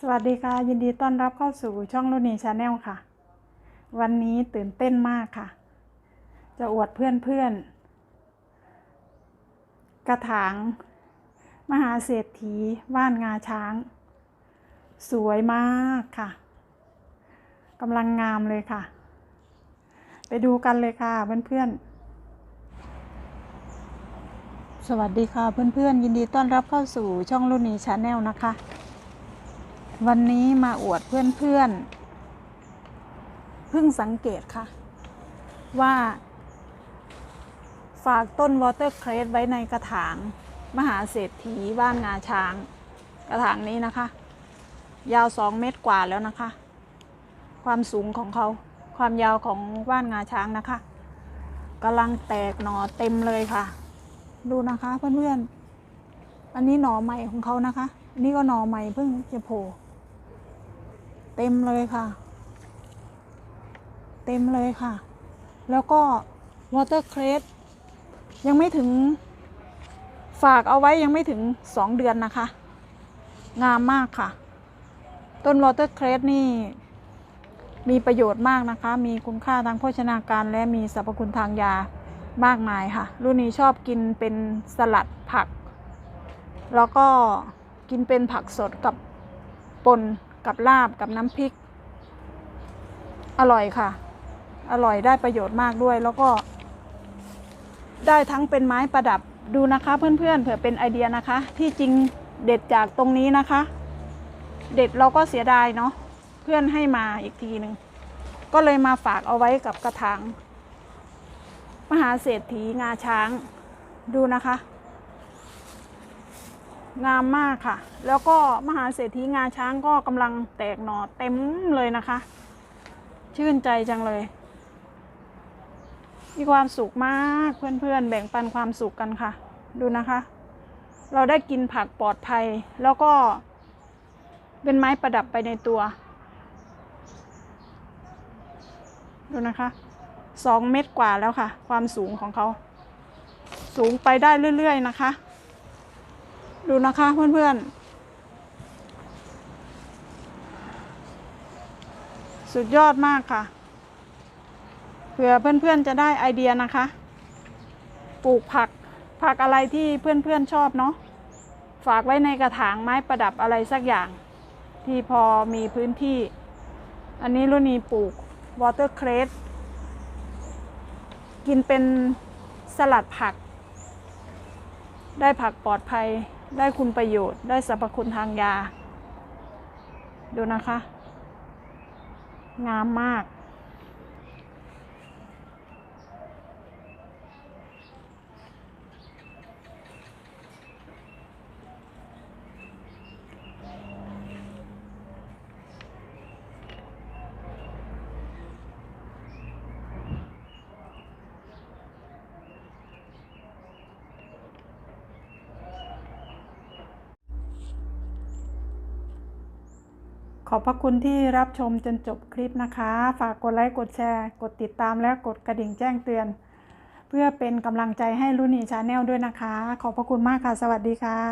สวัสดีค่ะ ยินดีต้อนรับเข้าสู่ช่องรุ่นีชาแนลค่ะ วันนี้ตื่นเต้นมากค่ะ จะอวดเพื่อนเพื่อนๆกระถาง มหาเศรษฐีว่านงาช้าง สวยมากค่ะกำลังงามเลยค่ะ ไปดูกันเลยค่ะเพื่อนๆสวัสดีค่ะเพื่อนๆ ยินดีต้อนรับเข้าสู่ช่องรุ่นีชาแนลนะคะ วันนี้มาอวดเพื่อนๆเพิ่งสังเกตค่ะ ว่า ฝากต้นวอเตอร์เครสไว้ในกระถาง มหาเศรษฐีบ้านงาช้าง กระถางนี้นะคะ ยาวสองเมตรกว่าแล้วนะคะ ความสูงของเขาความยาวของว่านงาช้างนะคะกำลังแตกหน่อเต็มเลยค่ะ ดูนะคะเพื่อนๆอันนี้หน่อใหม่ของเขานะคะ อันนี้ก็หน่อใหม่เพิ่งจะโผล่ เต็มเลยค่ะ เต็มเลยค่ะ แล้วก็วอเตอร์เครสยังไม่ถึงฝากเอาไว้ยังไม่ถึงสองเดือนนะคะ งามมากค่ะ ต้นวอเตอร์เครสนี่ มีประโยชน์มากนะคะ มีคุณค่าทางโภชนาการ และมีสรรพคุณทางยามากมายค่ะ รุ่นนี้ชอบกินเป็นสลัดผัก แล้วก็กินเป็นผักสดกับปน กับลาบกับน้ำพริก อร่อยค่ะ อร่อยได้ประโยชน์มากด้วย แล้วก็ ได้ทั้งเป็นไม้ประดับดูนะคะ เพื่อนๆเผื่อเป็นไอเดียนะคะ ที่จริงเด็ดจากตรงนี้นะคะ เด็ดเราก็เสียดายเนาะเพื่อนให้มาอีกทีหนึ่งก็เลยมาฝากเอาไว้กับกระถางมหาเศรษฐีงาช้างดูนะคะ งามมากค่ะ แล้วก็มหาเศรษฐีงาช้างก็กำลังแตกหน่อเต็มเลยนะคะ ชื่นใจจังเลย มีความสุขมากเพื่อนๆ แบ่งปันความสุขกันค่ะ ดูนะคะ เราได้กินผักปลอดภัย แล้วก็เป็นไม้ประดับไปในตัว ดูนะคะสองเมตรกว่าแล้วค่ะ ความสูงของเขา สูงไปได้เรื่อย ๆ นะคะ ดูนะคะเพื่อนๆ สุดยอดมากค่ะ เผื่อเพื่อนๆจะได้ไอเดียนะคะ ปลูกผักผักอะไรที่เพื่อนๆชอบเนาะ ฝากไว้ในกระถางไม้ประดับอะไรสักอย่าง ที่พอมีพื้นที่ อันนี้รุ่นนี้ปลูกวอเตอร์เครสกินเป็นสลัดผัก ได้ผักปลอดภัย ได้คุณประโยชน์ ได้สรรพคุณทางยา ดูนะคะ งามมาก ขอบพระคุณที่รับชมจนจบคลิปนะคะ ฝากกดไลค์ กดแชร์ กดติดตามและกดกระดิ่งแจ้งเตือน เพื่อเป็นกำลังใจให้รุ่นีชาแนลด้วยนะคะ ขอบพระคุณมากค่ะ สวัสดีค่ะ